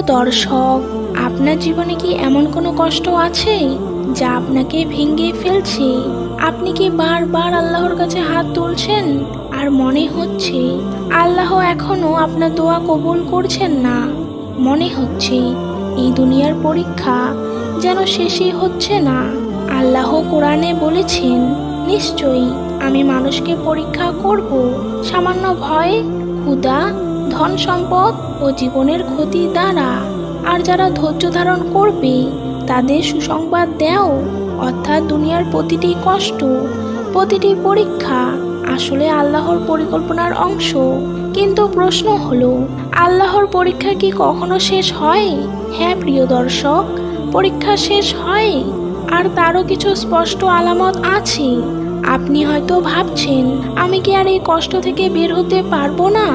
দর্শক, আপনার জীবনে কি এমন কোনো কষ্ট আছে যা আপনাকে ভেঙে ফেলছে? আপনি কি বারবার আল্লাহর কাছে হাত তুলছেন? আর মনে হচ্ছে আল্লাহ এখনও আপনার দোয়া কবুল করছেন না? মনে হচ্ছে এই দুনিয়ার পরীক্ষা যেন শেষই হচ্ছে না। আল্লাহ কোরআনে বলেছেন, নিশ্চয়ই আমি মানুষকে পরীক্ষা করব। সামান্য ভয়, ক্ষুধা ধন সম্পদ ও জীবনের ক্ষতি দ্বারা। আর যারা ধৈর্য ধারণ করবে, তাদের সুসংবাদ দেও। অর্থাৎ দুনিয়ার প্রতিটি কষ্ট, প্রতিটি পরীক্ষা আসলে আল্লাহর পরিকল্পনার অংশ। কিন্তু প্রশ্ন হলো, আল্লাহর পরীক্ষা কি কখনো শেষ হয়? হ্যাঁ প্রিয় দর্শক, পরীক্ষা শেষ হয়। আর তারও কিছু স্পষ্ট আলামত আছে। আপনি হয়তো ভাবছেন, আমি কি আর এই কষ্ট থেকে বের হতে পারব না?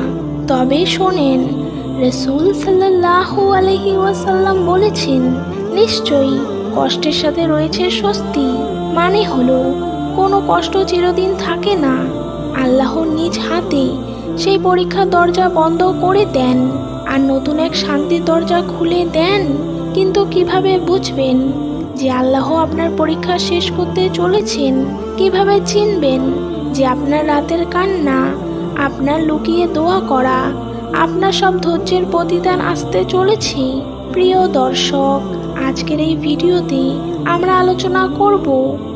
তবে শোনেন রসুল সাল্লাহু আলহি ওয়াসাল্লাম বলেছেন, নিশ্চয়ই কষ্টের সাথে রয়েছে স্বস্তি। মানে হলো, কোনো কষ্ট চিরদিন থাকে না। আল্লাহ নিজ হাতে সেই পরীক্ষার দরজা বন্ধ করে দেন। আর নতুন এক শান্তির দরজা খুলে দেন। কিন্তু কীভাবে বুঝবেন যে আল্লাহ আপনার পরীক্ষা শেষ করতে চলেছেন? কীভাবে চিনবেন যে আপনার রাতের কান্না, আপনার লুকিয়ে দোয়া করা আপনার সব ধৈর্যের প্রতিদান আসতে চলেছে। প্রিয় দর্শক, আজকের এই ভিডিওতে আমরা আলোচনা করব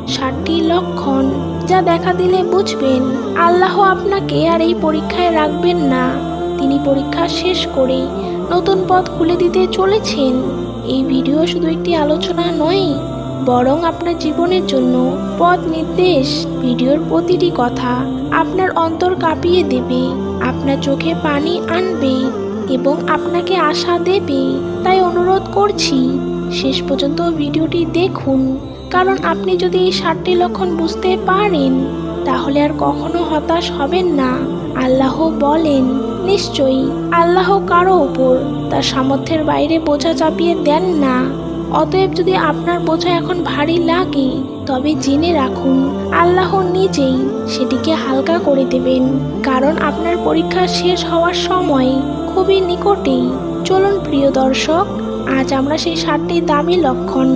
ষাটটি লক্ষণ যা দেখা দিলে বুঝবেন আল্লাহ আপনাকে আর এই পরীক্ষায় রাখবেন না। তিনি পরীক্ষা শেষ করে নতুন পথ খুলে দিতে চলেছেন। এই ভিডিও শুধু একটি আলোচনা নয়, বরং আপনার জীবনের জন্য পথ নির্দেশ। ভিডিওর প্রতিটি কথা আপনার অন্তর কাঁপিয়ে দেবে। আপনার চোখে পানি আনবে এবং আপনাকে আশা দেবে, তাই অনুরোধ করছি। শেষ পর্যন্ত ভিডিওটি দেখুন, কারণ আপনি যদি এই ষাটটি লক্ষণ বুঝতে পারেন, তাহলে আর কখনো হতাশ হবেন না। আল্লাহ বলেন, নিশ্চয়ই আল্লাহ কারও ওপর তার সামর্থ্যের বাইরে বোঝা চাপিয়ে দেন না। অতএব যদি আপনার বোঝা এখন ভারী লাগে তবে জেনে রাখুন, আল্লাহ নিজেই সেটিকে হালকা করে দেবেন। কারণ আপনার পরীক্ষা শেষ হওয়ার সময় খুবই নিকটেই। চলুন প্রিয় দর্শক, আজ আমরা সেই ষাটটি দামি লক্ষণ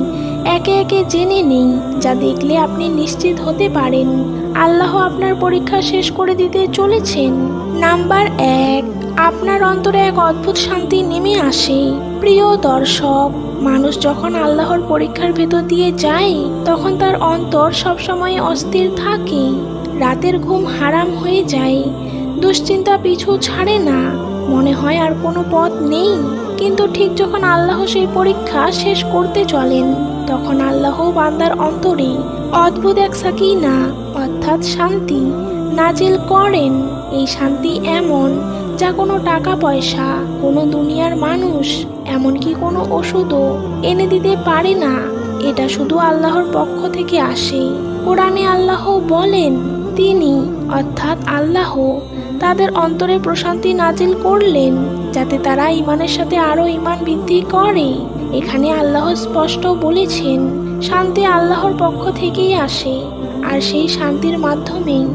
একে একে জেনে নেই, যা দেখলে আপনি নিশ্চিত হতে পারেন। আল্লাহ আপনার পরীক্ষা শেষ করে দিতে চলেছেন। নাম্বার এক আপনার অন্তরে এক অদ্ভুত শান্তি নেমে আসে। প্রিয় দর্শক, মানুষ যখন আল্লাহর পরীক্ষার ভেতর দিয়ে যায়, তখন তার অন্তর সবসময় অস্থির থাকে। রাতের ঘুম হারাম হয়ে যায়। দুশ্চিন্তা পিছু ছাড়ে না। মনে হয় আর কোনো পথ নেই। কিন্তু ঠিক যখন আল্লাহ সেই পরীক্ষা শেষ করতে চলেন, তখন আল্লাহ বান্দার অন্তরে অদ্ভুত এক সাকিনা, অর্থাৎ শান্তি, নাজিল করেন। এই শান্তি এমন যা কোনো টাকা পয়সা, কোনো দুনিয়ার মানুষ, এমনকি কোনো ওষুধও এনে দিতে পারে না। এটা শুধু আল্লাহর পক্ষ থেকে আসে। কোরআনে আল্লাহ বলেন, তিনি অর্থাৎ আল্লাহ তাদের অন্তরে প্রশান্তি নাজিল করলেন, যাতে তারা ইমানের সাথে আরও ইমান বৃদ্ধি করে। এখানে আল্লাহ স্পষ্ট বলেছেন, শান্তি আল্লাহর পক্ষ থেকেই আসে, আর সেই শান্তির মাধ্যমেই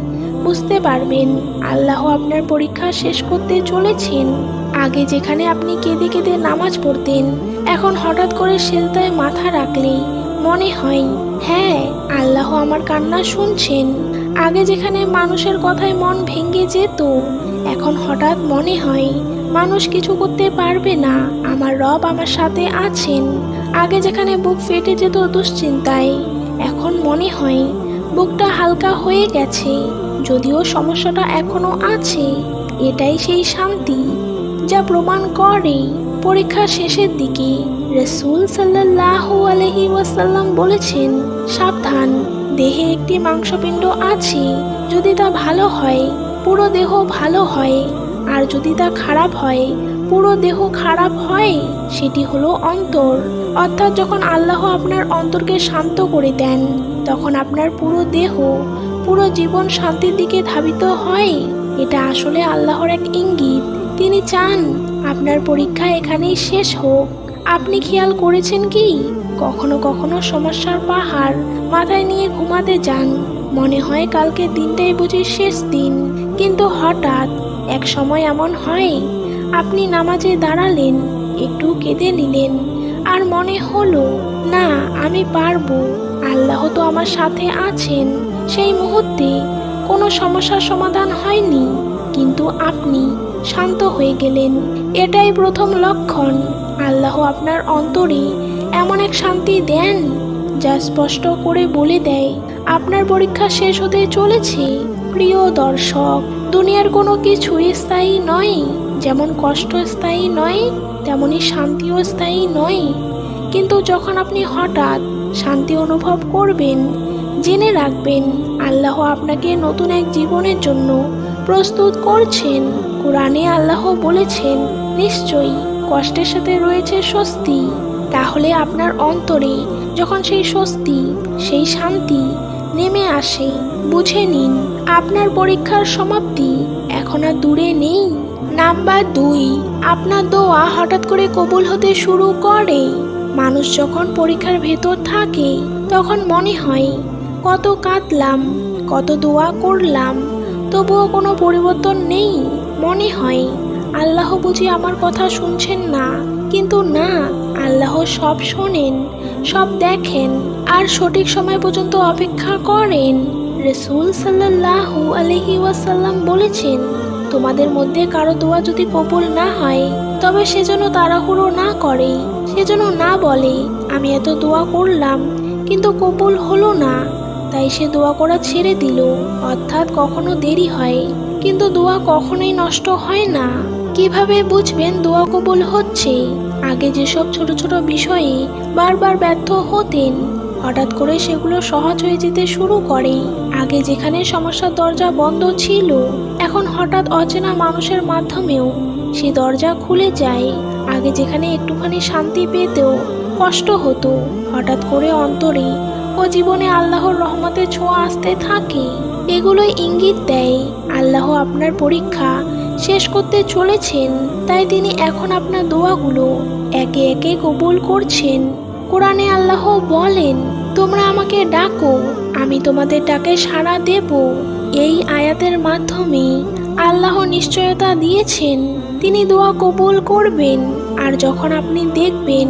বুঝতে পারবেন আল্লাহ আপনার পরীক্ষা শেষ করতে চলেছেন। আগে যেখানে আপনি কেঁদে কেঁদে নামাজ পড়তেন, এখন হঠাৎ করে সেলতায় মাথা রাখলেই মনে হয় হ্যাঁ আল্লাহ আমার কান্না শুনছেন। আগে যেখানে মানুষের কথায় মন ভেঙে যেত, এখন হঠাৎ মনে হয়, মানুষ কিছু করতে পারবে না, আমার রব আমার সাথে আছেন। আগে যেখানে বুক ফেটে যেত দুশ্চিন্তায়, এখন মনে হয়, বুকটা হালকা হয়ে গেছে। যদিও সমস্যাটা এখনও আছে, এটাই সেই শান্তি যা প্রমাণ করে পরীক্ষা শেষের দিকে রসুল সাল্লাহ আলহি ওয়াসাল্লাম বলেছেন, সাবধান, দেহে একটি মাংসপিণ্ড আছে, যদি তা ভালো হয়, পুরো দেহ ভালো হয়, আর যদি তা খারাপ হয়, পুরো দেহ খারাপ হয়, সেটি হলো অন্তর। অর্থাৎ যখন আল্লাহ আপনার অন্তরকে শান্ত করে দেন, তখন আপনার পুরো দেহ পুরো জীবন শান্তির দিকে ধাবিত হয়। এটা আসলে আল্লাহর এক ইঙ্গিত। তিনি চান আপনার পরীক্ষা এখানেই শেষ হোক। আপনি খেয়াল করেছেন কি? কখনো কখনো সমস্যার পাহাড় মাথায় নিয়ে ঘুমাতে যান। মনে হয় কালকে দিনটাই বুঝি শেষ দিন। কিন্তু হঠাৎ এক সময় এমন হয়, আপনি নামাজে দাঁড়ালেন, একটু কেঁদে নিলেন, আর মনে হলো, না, আমি পারব। আল্লাহ তো আমার সাথে আছেন। সেই মুহূর্তে কোনো সমস্যার সমাধান হয়নি, কিন্তু আপনি শান্ত হয়ে গেলেন। এটাই প্রথম লক্ষণ। আল্লাহ আপনার অন্তরে এমন এক শান্তি দেন, যা স্পষ্ট করে বলে দেয়, আপনার পরীক্ষা শেষ হতে চলেছে। প্রিয় দর্শক, দুনিয়ার কোনো কিছুই স্থায়ী নয়। যেমন কষ্ট স্থায়ী নয়, তেমনি শান্তিও স্থায়ী নয়। কিন্তু যখন আপনি হঠাৎ শান্তি অনুভব করবেন জেনে রাখবেন, আল্লাহ আপনাকে নতুন এক জীবনের জন্য প্রস্তুত করছেন। কোরআনে আল্লাহ বলেছেন, নিশ্চয়ই কষ্টের সাথে রয়েছে স্বস্তি। তাহলে আপনার অন্তরে যখন সেই স্বস্তি, সেই শান্তি নেমে আসে, বুঝে নিন, আপনার পরীক্ষার সমাপ্তি এখন আর দূরে নেই। নাম্বার দুই, আপনার দোয়া হঠাৎ করে কবুল হতে শুরু করে। মানুষ যখন পরীক্ষার ভেতর থাকে, তখন মনে হয় কত কাঁদলাম, কত দোয়া করলাম, তবুও কোনো পরিবর্তন নেই, মনে হয়। আল্লাহ বুঝি আমার কথা শুনছেন না। কিন্তু না, আল্লাহ সব শোনেন, সব দেখেন, আর সঠিক সময় পর্যন্ত অপেক্ষা করেন। রসুল সাল্লাহু আলহি ওয়াসাল্লাম বলেছেন, তোমাদের মধ্যে কারও দোয়া যদি কবুল না হয়, তবে সে যেন তাড়াহুড়ো না করে, সে যেন না বলে, আমি এত দোয়া করলাম, কিন্তু কবুল হলো না। তাই সে দোয়া করা ছেড়ে দিল। অর্থাৎ কখনো দেরি হয়, কিন্তু দোয়া কখনোই নষ্ট হয় না। কীভাবে বুঝবেন দোয়া কবুল হচ্ছে? আগে যেসব ছোট ছোট বিষয়ে বারবার ব্যর্থ হতেন, হঠাৎ করে সেগুলো সহজ হয়ে যেতে শুরু করে। আগে যেখানে সমস্যার দরজা বন্ধ ছিল, এখন হঠাৎ অচেনা মানুষের মাধ্যমেও সে দরজা খুলে যায়। আগে যেখানে একটুখানি শান্তি পেতেও কষ্ট হতো, হঠাৎ করে অন্তরে ও জীবনে আল্লাহর রহমতের ছোঁয়া আসতে থাকে। এগুলোই ইঙ্গিত দেয়, আল্লাহ আপনার পরীক্ষা শেষ করতে চলেছেন, তাই তিনি এখন আপনার দোয়াগুলো একে একে কবুল করছেন। কোরআনে আল্লাহ বলেন, তোমরা আমাকে ডাকো, আমি তোমাদের ডাকে সাড়া দেব। এই আয়াতের মাধ্যমে আল্লাহ নিশ্চয়তা দিয়েছেন, তিনি দোয়া কবুল করবেন, আর যখন আপনি দেখবেন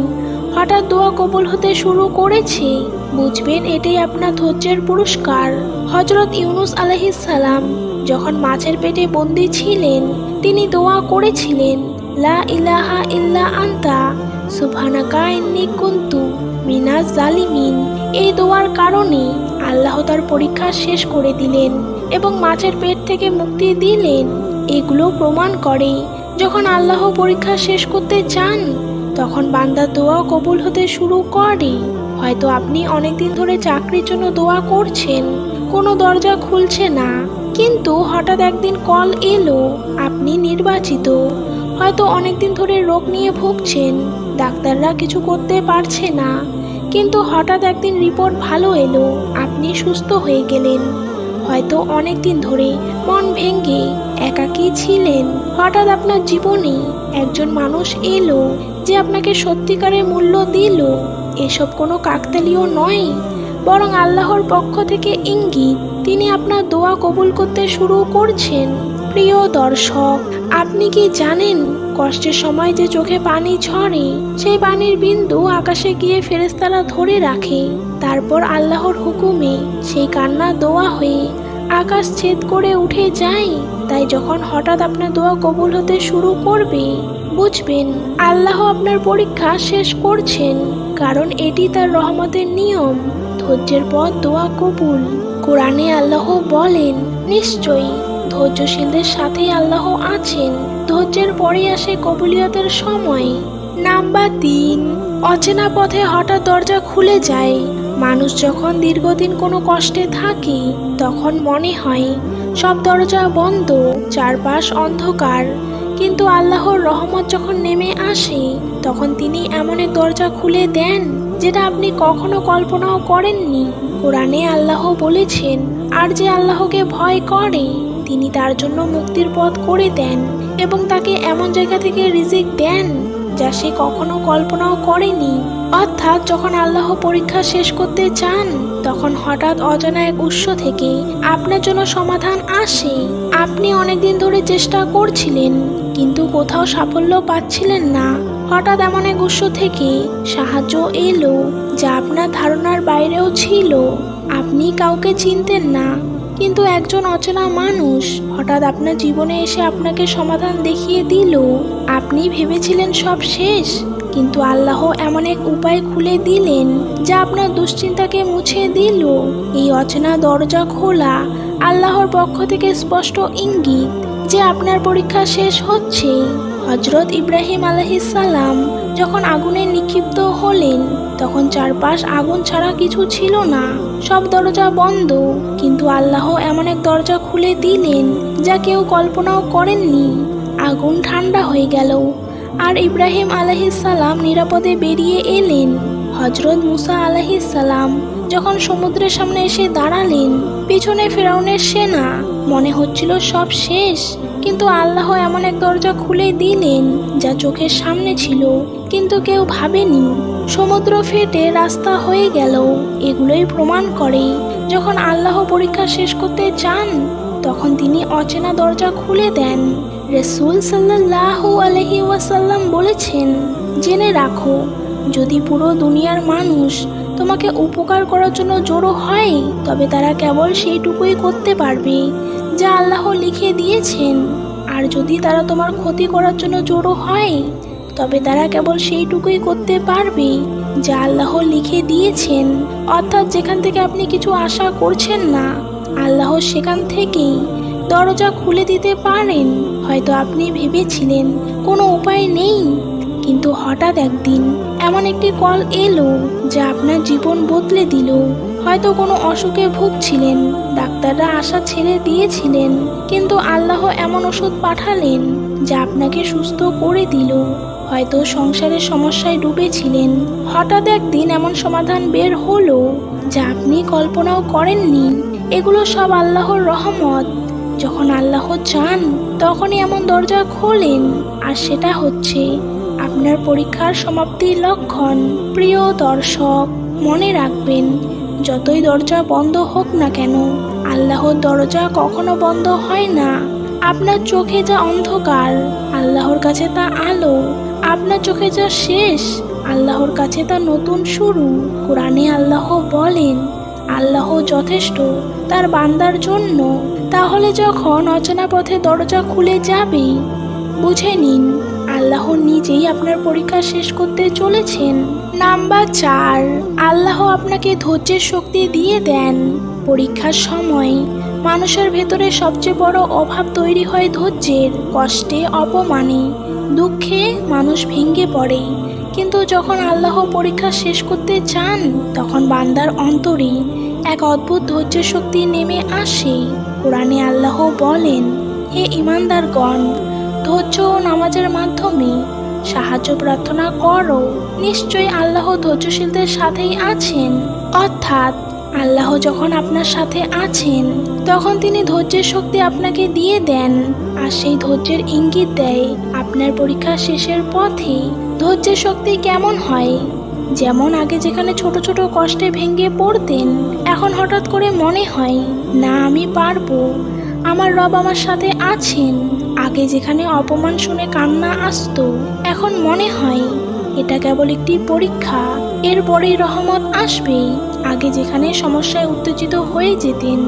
হঠাৎ দোয়া কবুল হতে শুরু করেছে। বুঝবেন, এটাই আপনার ধৈর্যের পুরস্কার। হজরত ইউনুস সালাম যখন মাছের পেটে বন্দি ছিলেন, তিনি দোয়া করেছিলেন, লা ইলাহা ইল্লা আন্তা, সুবহানাকা ইন্নী কুনতু মিনাজ জালিমিন এই দোয়ার কারণে আল্লাহ তার পরীক্ষা শেষ করে দিলেন এবং মাছের পেট থেকে মুক্তি দিলেন। এগুলো প্রমাণ করে, যখন আল্লাহ পরীক্ষা শেষ করতে চান তখন বান্দার দোয়া কবুল হতে শুরু করে। হয়তো আপনি অনেকদিন ধরে চাকরির জন্য দোয়া করছেন, কোনো দরজা খুলছে না। কিন্তু হঠাৎ একদিন কল এলো, আপনি নির্বাচিত। হয়তো অনেকদিন ধরে রোগ নিয়ে ভুগছেন, ডাক্তাররা কিছু করতে পারছে না। কিন্তু হঠাৎ একদিন রিপোর্ট ভালো এলো, আপনি সুস্থ হয়ে গেলেন। হয়তো অনেক দিন ধরে মন ভেঙ্গে একাকী ছিলেন। হঠাৎ আপনার জীবনে একজন মানুষ এলো যে আপনাকে সত্যিকারের মূল্য দিল, এসব কোনো কাকতালীয় নয়। বরং আল্লাহর পক্ষ থেকে ইঙ্গিত, তিনি আপনার দোয়া কবুল করতে শুরু করছেন। প্রিয় দর্শক, আপনি কি জানেন, কষ্টের সময় যে চোখে পানি ঝরে, সেই পানির বিন্দু আকাশে গিয়ে ফেরেস্তারা ধরে রাখে। তারপর আল্লাহর হুকুমে সেই কান্না দোয়া হয়ে আকাশ ছেদ করে উঠে যায়। তাই যখন হঠাৎ আপনার দোয়া কবুল হতে শুরু করবে, বুঝবেন আল্লাহ আপনার পরীক্ষা শেষ করছেন, কারণ এটি তার রহমতের নিয়ম, ধৈর্যের পর দোয়া কবুল। কোরআনে আল্লাহ বলেন, নিশ্চয়ই ধৈর্যশীলদের সাথেই আল্লাহ আছেন, ধৈর্যের পরে আসে কবুলিয়তের সময়। নাম্বার তিন, অচেনা পথে হঠাৎ দরজা খুলে যায়। মানুষ যখন দীর্ঘদিন কোনো কষ্টে থাকে, তখন মনে হয় সব দরজা বন্ধ, চারপাশ অন্ধকার। কিন্তু আল্লাহর রহমত যখন নেমে আসে, তখন তিনি এমন এক দরজা খুলে দেন যেটা আপনি কখনো কল্পনাও করেননি। কোরআনে আল্লাহ বলেছেন, আর যে আল্লাহকে ভয় করে, তিনি তার জন্য মুক্তির পথ করে দেন এবং তাকে এমন জায়গা থেকে রিজিক দেন। যা সে কখনো কল্পনাও করেনি। অর্থাৎ যখন আল্লাহ পরীক্ষা শেষ করতে চান, তখন হঠাৎ অজানা এক উৎস থেকে আপনার জন্য সমাধান আসে। আপনি অনেকদিন ধরে চেষ্টা করছিলেন, কিন্তু কোথাও সাফল্য পাচ্ছিলেন না। হঠাৎ এমন এক উৎস থেকে সাহায্য এলো, যা আপনার ধারণার বাইরেও ছিল। আপনি কাউকে চিনতেন না। কিন্তু একজন অচেনা মানুষ হঠাৎ আপনার জীবনে এসে আপনাকে সমাধান দেখিয়ে দিল। আপনি ভেবেছিলেন সব শেষ, কিন্তু আল্লাহ এমন এক উপায় খুলে দিলেন যা আপনার দুশ্চিন্তাকে মুছে দিল। এই অচেনা দরজা খোলা আল্লাহর পক্ষ থেকে স্পষ্ট ইঙ্গিত যে আপনার পরীক্ষা শেষ হচ্ছে। হজরত ইব্রাহিম সালাম যখন আগুনে নিক্ষিপ্ত হলেন তখন চারপাশ আগুন ছাড়া কিছু ছিল না। সব দরজা বন্ধ, কিন্তু আল্লাহ এমন এক দরজা খুলে দিলেন যা কেউ কল্পনাও করেননি। আগুন ঠান্ডা হয়ে গেল, আর ইব্রাহিম সালাম নিরাপদে বেরিয়ে এলেন। হজরত মুসা সালাম যখন সমুদ্রের সামনে এসে দাঁড়ালেন, পিছনে ফেরাউনের সেনা। মনে হচ্ছিল সব শেষ, কিন্তু আল্লাহ এমন এক দরজা খুলে দিলেন যা চোখের সামনে ছিল, কিন্তু কেউ ভাবেনি। সমুদ্র ফেটে রাস্তা হয়ে গেল। এগুলোই প্রমাণ করে, যখন আল্লাহ পরীক্ষা শেষ করতে চান তখন তিনি অচেনা দরজা খুলে দেন। রসুল সাল্লাহ আলহি ওয়াসাল্লাম বলেছেন, জেনে রাখো, যদি পুরো দুনিয়ার মানুষ তোমাকে উপকার করার জন্য জড়ো হয়, তবে তারা কেবল সেইটুকুই করতে পারবে, যা আল্লাহ লিখে দিয়েছেন। আর যদি তারা তোমার ক্ষতি করার জন্য জড়ো হয় তবে তারা কেবল সেইটুকুই করতে পারবে যা আল্লাহ লিখে দিয়েছেন। অর্থাৎ যেখান থেকে আপনি কিছু আশা করছেন না, আল্লাহ সেখান থেকেই দরজা খুলে দিতে পারেন। হয়তো আপনি ভেবেছিলেন, কোনো উপায় নেই। কিন্তু হঠাৎ একদিন এমন একটি কল এলো যা আপনার জীবন বদলে দিল। হয়তো কোনো অসুখে ভুগছিলেন, ডাক্তাররা আশা ছেড়ে দিয়েছিলেন, কিন্তু আল্লাহ এমন ওষুধ পাঠালেন যা আপনাকে সুস্থ করে দিল। হয়তো সংসারের সমস্যায় ডুবেছিলেন। হঠাৎ একদিন এমন সমাধান বের হলো যা আপনি কল্পনাও করেননি। এগুলো সব আল্লাহর রহমত। যখন আল্লাহ চান, তখনই এমন দরজা খোলেন। আর সেটা হচ্ছে আপনার পরীক্ষার সমাপ্তির লক্ষণ। প্রিয় দর্শক, মনে রাখবেন, যতই দরজা বন্ধ হোক না কেন, আল্লাহর দরজা কখনো বন্ধ হয় না। আপনার চোখে যা অন্ধকার, আল্লাহর কাছে তা আলো। আপনার চোখে যা শেষ, আল্লাহর কাছে তা নতুন শুরু। কোরআনে আল্লাহ বলেন, আল্লাহ যথেষ্ট, তার বান্দার জন্য। তাহলে যখন অচেনা পথে দরজা খুলে যাবে, বুঝে নিন, আল্লাহ নিজেই আপনার পরীক্ষা শেষ করতে চলেছেন। নাম্বার চার, আল্লাহ আপনাকে ধৈর্যের শক্তি দিয়ে দেন। পরীক্ষার সময় মানুষের ভেতরে সবচেয়ে বড় অভাব তৈরি হয় ধৈর্যের, কষ্টে, অপমানে। দুঃখে মানুষ ভেঙে পড়ে। কিন্তু যখন আল্লাহ পরীক্ষা শেষ করতে চান, তখন বান্দার অন্তরে এক অদ্ভুত ধৈর্য শক্তি নেমে আসে। কোরআনে আল্লাহ বলেন, হে ইমানদারগণ ধৈর্য ও নামাজের মাধ্যমে সাহায্য প্রার্থনা করো। নিশ্চয়ই আল্লাহ ধৈর্যশীলদের সাথেই আছেন। অর্থাৎ আল্লাহ যখন আপনার সাথে আছেন, তখন তিনি ধৈর্যের শক্তি আপনাকে দিয়ে দেন আর সেই ধৈর্যের ইঙ্গিত দেয় আপনার পরীক্ষা শেষের পথে ধৈর্যের শক্তি কেমন হয়। যেমন আগে যেখানে ছোট ছোট কষ্টে ভেঙে পড়তেন, এখন হঠাৎ করে মনে হয়, না, আমি পারব। আমার রব আমার সাথে আছেন। আগে যেখানে অপমান শুনে কান্না আসতো, এখন মনে হয় এটা কেবল একটি পরীক্ষা। এরপরেই রহমত আসবে আগে যেখানে সমস্যায় উত্তেজিত হয়ে যেতেন,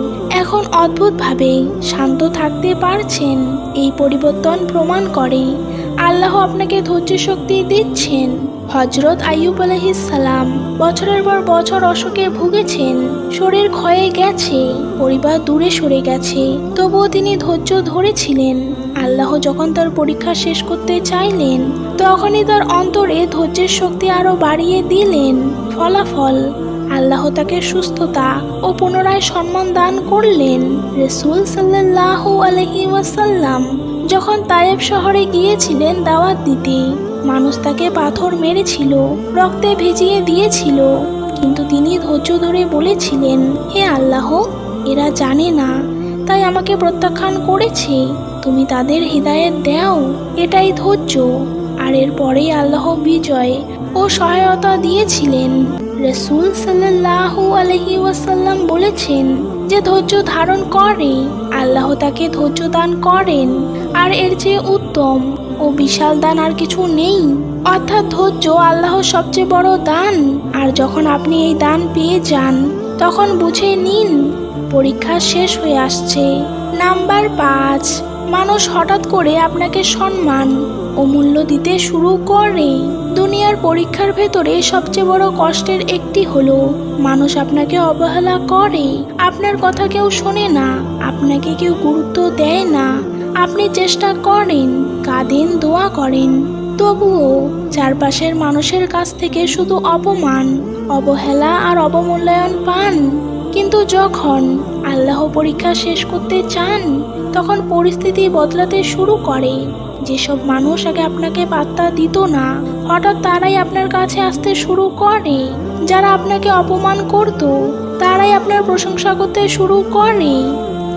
এখন অদ্ভুতভাবে শান্ত থাকতে পারছেন। এই পরিবর্তন প্রমাণ করে। আল্লাহ আপনাকে ধৈর্য শক্তি দিচ্ছেন। হজরত আইয়ুব সালাম বছরের পর বছর অসুখে ভুগেছেন। শরীর ক্ষয়ে গেছে, পরিবার দূরে সরে গেছে। তবুও তিনি ধৈর্য ধরেছিলেন। আল্লাহ যখন তার পরীক্ষা শেষ করতে চাইলেন তখনই তার অন্তরে ধৈর্যের শক্তি আরও বাড়িয়ে দিলেন। ফলাফল, আল্লাহ তাকে সুস্থতা ও পুনরায় সম্মান দান করলেন রসুল সাল্লাহ আলহি ওয়াসাল্লাম। যখন তায়েব শহরে গিয়েছিলেন দাওয়াত দিতে, মানুষ তাকে পাথর মেরেছিল, রক্তে ভিজিয়ে দিয়েছিল। কিন্তু তিনি ধৈর্য ধরে বলেছিলেন, হে আল্লাহ, এরা জানে না, তাই আমাকে প্রত্যাখ্যান করেছে। তুমি তাদের হৃদায়ত দাও, এটাই ধৈর্য। আর এরপরেই আল্লাহ বিজয় ও সহায়তা দিয়েছিলেন। রসুল সাল্লাহ আলহি ওয়াসাল্লাম বলেছেন যে ধৈর্য ধারণ করে, আল্লাহ তাকে ধৈর্য দান করেন, আর এর চেয়ে উত্তম ও বিশাল দান আর কিছু নেই। অর্থাৎ ধৈর্য আল্লাহর সবচেয়ে বড় দান। আর যখন আপনি এই দান পেয়ে যান, তখন বুঝে নিন, পরীক্ষা শেষ হয়ে আসছে। নাম্বার পাঁচ। মানুষ হঠাৎ করে আপনাকে সম্মান ও মূল্য দিতে শুরু করে। দুনিয়ার পরীক্ষার ভেতরে সবচেয়ে বড় কষ্টের একটি হলো, মানুষ আপনাকে অবহেলা করে। আপনার কথা কেউ শোনে না, আপনাকে কেউ গুরুত্ব দেয় না। আপনি চেষ্টা করেন, কাঁদেন, দোয়া করেন। তবুও চারপাশের মানুষের কাছ থেকে শুধু অপমান, অবহেলা আর অবমূল্যায়ন পান। কিন্তু যখন আল্লাহ পরীক্ষা শেষ করতে চান, তখন পরিস্থিতি বদলাতে শুরু করে। যেসব মানুষ আগে আপনাকে পাত্তা দিত না, হঠাৎ তারাই আপনার কাছে আসতে শুরু করে। যারা আপনাকে অপমান করত, তারাই আপনার প্রশংসা করতে শুরু করে।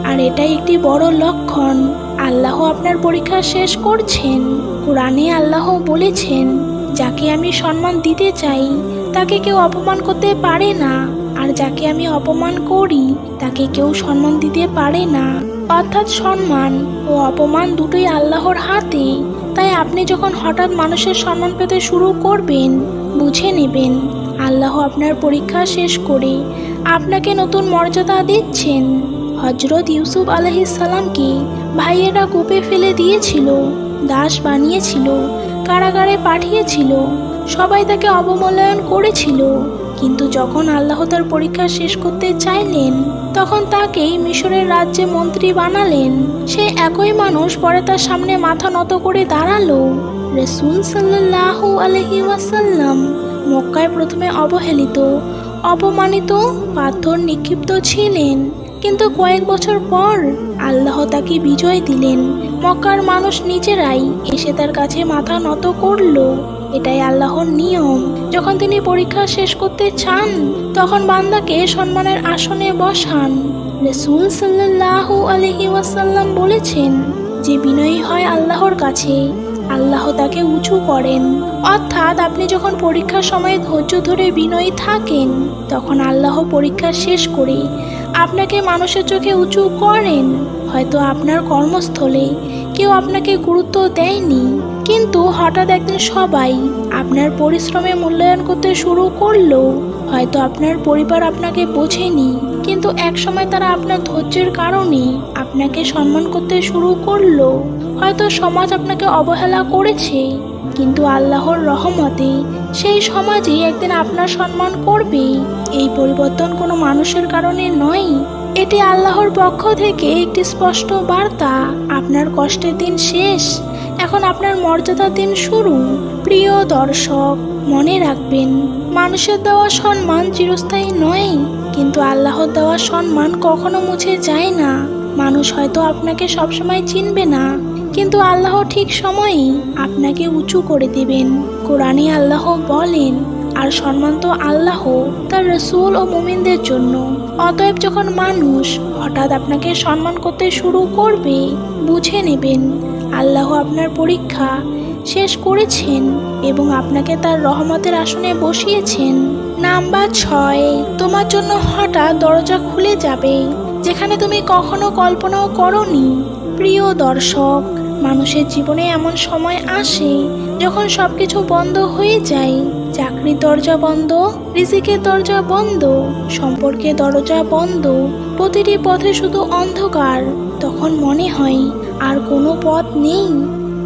আর এটাই একটি বড় লক্ষণ। আল্লাহ আপনার পরীক্ষা শেষ করছেন। কোরআনে আল্লাহ বলেছেন, যাকে আমি সম্মান দিতে চাই, তাকে কেউ অপমান করতে পারে না। যাকে আমি অপমান করি, তাকে কেউ সম্মান দিতে পারে না। অর্থাৎ সম্মান ও অপমান দুটোই আল্লাহর হাতে। তাই আপনি যখন হঠাৎ মানুষের সম্মান পেতে শুরু করবেন, বুঝে নেবেন, আল্লাহ আপনার পরীক্ষা শেষ করে আপনাকে নতুন মর্যাদা দিচ্ছেন। হজরত ইউসুফ আলহিসাল্লামকে ভাইয়েরা কূপে ফেলে দিয়েছিল, দাস বানিয়েছিল, কারাগারে পাঠিয়েছিল, সবাই তাকে অবমূল্যায়ন করেছিল। কিন্তু যখন আল্লাহ তার পরীক্ষা শেষ করতে চাইলেন, তখন তাকেই মিশরের রাজ্যে মন্ত্রী বানালেন। সে একই মানুষ পরে তার সামনে মাথা নত করে দাঁড়াল। রসুল সাল্লাহ আলহি ওয়াসাল্লাম মক্কায় প্রথমে অবহেলিত, অপমানিত, পাথর নিক্ষিপ্ত ছিলেন। কিন্তু কয়েক বছর পর আল্লাহ তাকে বিজয় দিলেন। মক্কার মানুষ নিজেরাই এসে তার কাছে মাথা নত করল। এটাই আল্লাহর নিয়ম। যখন তিনি পরীক্ষা শেষ করতে চান, তখন বান্দাকে সম্মানের আসনে বসান। রসুল সাল্লাহ আলহি ওয়াসাল্লাম বলেছেন, যে বিনয়ী হয় আল্লাহর কাছে, আল্লাহ তাকে উঁচু করেন। অর্থাৎ আপনি যখন পরীক্ষার সময় ধৈর্য ধরে বিনয়ী থাকেন, তখন আল্লাহ পরীক্ষা শেষ করে আপনাকে মানুষের চোখে উঁচু করেন। হয়তো আপনার কর্মস্থলে কেউ আপনাকে গুরুত্ব দেয়নি। কিন্তু হঠাৎ একদিন সবাই আপনার পরিশ্রমে মূল্যায়ন করতে শুরু করল। হয়তো আপনার পরিবার আপনাকে বোঝেনি, কিন্তু একসময় তারা আপনার ধৈর্যের কারণে আপনাকে সম্মান করতে শুরু করল। হয়তো সমাজ আপনাকে অবহেলা করেছে, কিন্তু আল্লাহর রহমতে সেই সমাজই একদিন আপনার সম্মান করবে। এই পরিবর্তন কোনো মানুষের কারণে নয়, এটি আল্লাহর পক্ষ থেকে একটি স্পষ্ট বার্তা। আপনার কষ্টের দিন শেষ। এখন আপনার মর্যাদার দিন শুরু। প্রিয় দর্শক, মনে রাখবেন, মানুষের দেওয়া সম্মান চিরস্থায়ী নয়, কিন্তু আল্লাহর দেওয়া সম্মান কখনো মুছে যায় না। মানুষ হয়তো আপনাকে সবসময় চিনবে না, কিন্তু আল্লাহ ঠিক সময়েই আপনাকে উঁচু করে দেবেন। কোরআনে আল্লাহ বলেন, আর সম্মান তো আল্লাহ, তার রসুল ও মুমিনদের জন্য। অতএব যখন মানুষ হঠাৎ আপনাকে সম্মান করতে শুরু করবে, বুঝে নেবেন আল্লাহ আপনার পরীক্ষা শেষ করেছেন এবং আপনাকে তার রহমতের আসনে বসিয়েছেন। নাম্বার ছয়, তোমার জন্য হঠাৎ দরজা খুলে যাবে, যেখানে তুমি কখনো কল্পনাও করনি। প্রিয় দর্শক, মানুষের জীবনে এমন সময় আসে যখন সবকিছু বন্ধ হয়ে যায়। চাকরির দরজা বন্ধ, রিজিকের দরজা বন্ধ, সম্পর্কের দরজা বন্ধ, প্রতিটি পথে শুধু অন্ধকার, তখন মনে হয় আর কোনো পথ নেই।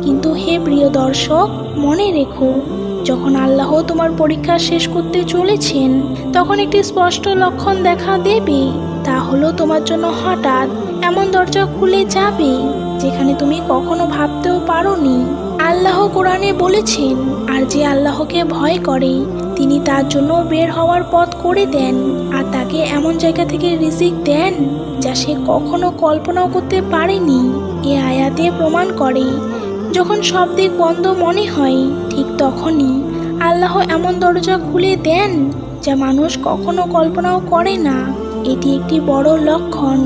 কিন্তু হে প্রিয় দর্শক, মনে রেখো, যখন আল্লাহ তোমার পরীক্ষা শেষ করতে চলেছেন, তখন একটি স্পষ্ট লক্ষণ দেখা দেবে। তা হলো তোমার জন্য হঠাৎ এমন দরজা খুলে যাবে, যেখানে তুমি কখনো ভাবতেও পারোনি। আল্লাহ কোরআনে বলেছেন, আর যে আল্লাহকে ভয় করে, তিনি তার জন্য বের হওয়ার পথ করে দেন, আর তাকে এমন জায়গা থেকে রিজিক দেন যা সে কখনো কল্পনাও করতে পারেনি। এ আয়াতে প্রমাণ করে, যখন সব দিক বন্ধ মনে হয়, ঠিক তখনই আল্লাহ এমন দরজা খুলে দেন যা মানুষ কখনো কল্পনাও করে না। এটি একটি বড় লক্ষণ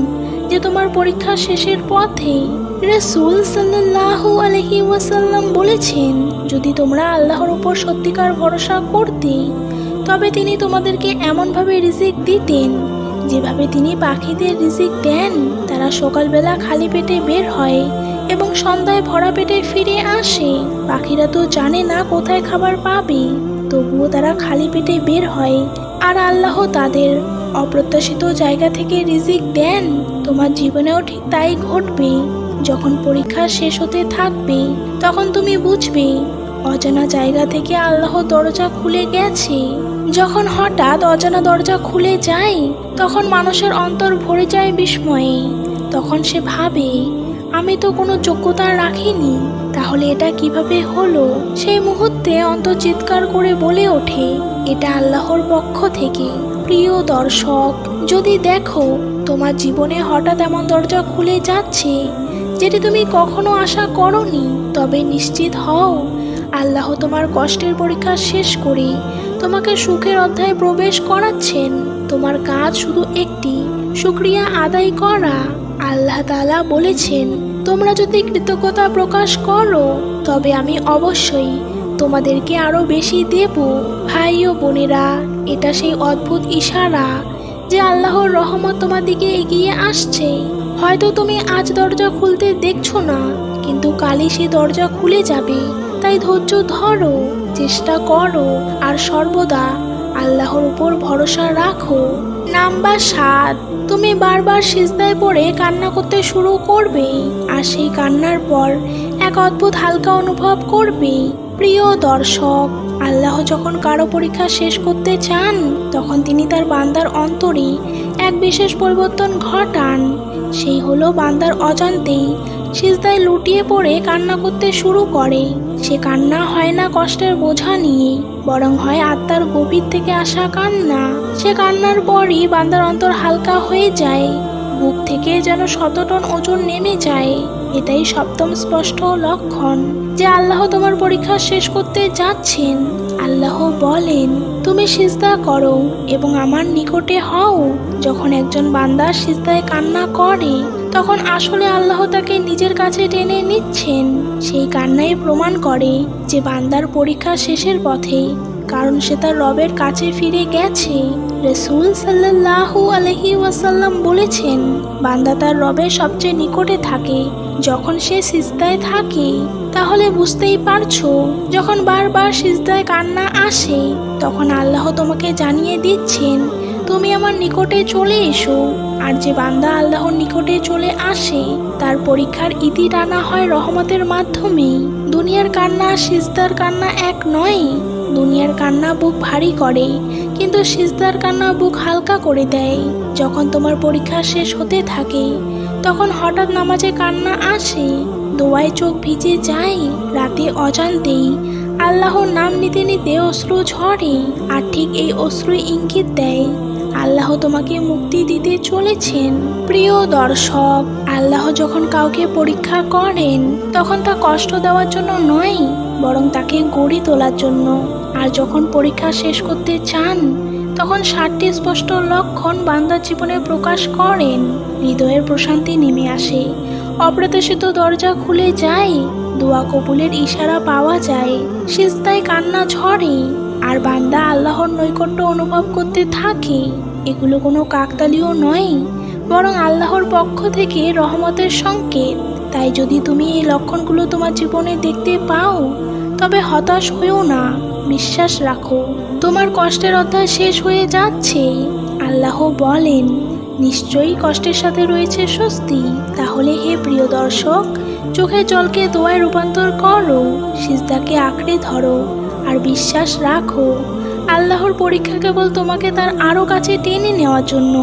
যে তোমার পরীক্ষা শেষের পথে রসুল সাল্লাহ আলহি ওয়াসাল্লাম বলেছেন, যদি তোমরা আল্লাহর উপর সত্যিকার ভরসা করতে, তবে তিনি তোমাদেরকে এমনভাবে রিজিক দিতেন, যেভাবে তিনি পাখিদের রিজিক দেন, তারা সকালবেলা খালি পেটে বের হয় এবং সন্ধ্যায় ভরা পেটে ফিরে আসে। পাখিরা তো জানে না কোথায় খাবার পাবে, তবুও তারা খালি পেটে বের হয়। আর আল্লাহ তাদের অপ্রত্যাশিত জায়গা থেকে রিজিক দেন, তোমার জীবনেও ঠিক তাই ঘটবে। যখন পরীক্ষা শেষ হতে থাকবে, তখন তুমি বুঝবে, অজানা জায়গা থেকে আল্লাহ দরজা খুলে গেছে। যখন হঠাৎ অজানা দরজা খুলে যায়, তখন মানুষের অন্তর ভরে যায় বিস্ময়ে। তখন সে ভাবে, আমি তো কোনো যোগ্যতা রাখিনি, তাহলে এটা কীভাবে হলো? সেই মুহূর্তে অন্তর চিৎকার করে বলে ওঠে, এটা আল্লাহর পক্ষ থেকে। প্রিয় দর্শক, যদি দেখো, তোমার জীবনে হঠাৎ এমন দরজা খুলে যাচ্ছে যেটি তুমি কখনো আশা করনি, তবে নিশ্চিত হও, আল্লাহ তোমার কষ্টের পরীক্ষা শেষ করে তোমাকে সুখের অধ্যায়ে প্রবেশ করাচ্ছেন। তোমার কাজ শুধু একটি শুক্রিয়া আদায় করা। আল্লাহ তাআলা বলেছেন, তোমরা যদি কৃতজ্ঞতা প্রকাশ করো, তবে আমি অবশ্যই তোমাদেরকে আরও বেশি দেব। ভাই ও বোনেরা, এটা সেই অদ্ভুত ইশারা যে আল্লাহর রহমত তোমার দিকে এগিয়ে আসছে। হয়তো তুমি আজ দরজা খুলতে দেখছ না, কিন্তু কালই সেই দরজা খুলে যাবে। তাই ধৈর্য ধরো, চেষ্টা করো, আর সর্বদা আল্লাহর উপর ভরসা রাখো। নাম্বার সাত, তুমি বারবার সিজদায় পড়ে কান্না করতে শুরু করবে আর সেই কান্নার পর এক অদ্ভুত হালকা অনুভব করবে প্রিয় দর্শক, আল্লাহ যখন কারও পরীক্ষা শেষ করতে চান, তখন তিনি তার বান্দার অন্তরে এক বিশেষ পরিবর্তন ঘটান। সেই হলো বান্দার অজান্তেই সিজদায় লুটিয়ে পড়ে কান্না করতে শুরু করে। সে কান্না হয় না কষ্টের বোঝা নিয়ে, বরং হয় আত্মার গভীর থেকে আসা কান্না। সে কান্নার পরই বান্দার অন্তর হালকা হয়ে যায়, বুক থেকে যেন শতটন ওজন নেমে যায়। এটাই সপ্তম স্পষ্ট লক্ষণ। যে আল্লাহ তোমার পরীক্ষা শেষ করতে যাচ্ছেন আল্লাহ বলেন, তুমি সিজদা করো এবং আমার নিকটে হও। যখন একজন বান্দার সিজদায় কান্না করে, তখন আসলে আল্লাহ তাকে নিজের কাছে টেনে নিচ্ছেন। সেই কান্নাই প্রমাণ করে যে বান্দার পরীক্ষা শেষের পথে, কারণ সে তার রবের কাছে ফিরে গেছে। রসুল সাল্লাহু আলহি ওয়াসাল্লাম বলেছেন, বান্দা তার রবের সবচেয়ে নিকটে থাকে। যখন সে সিজদায় থাকে, তাহলে বুঝতেই পারছ, যখন বারবার সিজদায় কান্না আসে, তখন আল্লাহ তোমাকে জানিয়ে দিচ্ছেন, তুমি আমার নিকটে চলে এসো। আর যে বান্দা আল্লাহর নিকটে চলে আসে, তার পরীক্ষার ইতি টানা হয় রহমতের মাধ্যমে দুনিয়ার কান্না সিজদার কান্না এক নয়। দুনিয়ার কান্না বুক ভারী করে, কিন্তু সিজদার কান্না বুক হালকা করে দেয়। যখন তোমার পরীক্ষা শেষ হতে থাকে, তখন হঠাৎ নামাজে কান্না আসে। দোয়ায় চোখ ভিজে যায়, রাতে অজান্তেই আল্লাহর নাম নিতে নিতে অশ্রু ঝরে, আর ঠিক এই অশ্রু ইঙ্গিত দেয়। আল্লাহ তোমাকে মুক্তি দিতে চলেছেন। প্রিয় দর্শক, আল্লাহ যখন কাউকে পরীক্ষা করেন, তখন তা কষ্ট দেওয়ার জন্য নয়, বরং তাকে গড়ি তোলার জন্য। আর যখন পরীক্ষা শেষ করতে চান, তখন ষাটটি স্পষ্ট লক্ষণ বান্দার জীবনে প্রকাশ করেন। হৃদয়ের প্রশান্তি নেমে আসে। অপ্রত্যাশিত দরজা খুলে যায়, দোয়া কবুলের ইশারা পাওয়া যায়, সিজদায় কান্না ঝরে। আর বান্দা আল্লাহর নৈকট্য অনুভব করতে থাকে, এগুলো কোনো কাকতালীয় নয়, বরং আল্লাহর পক্ষ থেকে রহমতের সংকেত। তাই যদি তুমি এই লক্ষণগুলো তোমার জীবনে দেখতে পাও, তবে হতাশ হয়েও না, বিশ্বাস রাখো। তোমার কষ্টের অধ্যায় শেষ হয়ে যাচ্ছে। আল্লাহ বলেন, নিশ্চয়ই কষ্টের সাথে রয়েছে স্বস্তি। তাহলে হে প্রিয় দর্শক, চোখের জলকে দোয়ায় রূপান্তর করো, সিজদাকে আঁকড়ে ধরো। আর বিশ্বাস রাখো, আল্লাহর পরীক্ষা কেবল তোমাকে তার আরও কাছে টেনে নেওয়ার জন্য।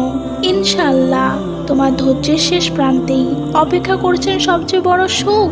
ইনশাল্লাহ তোমার ধৈর্যের শেষ প্রান্তেই অপেক্ষা করছেন সবচেয়ে বড় সুখ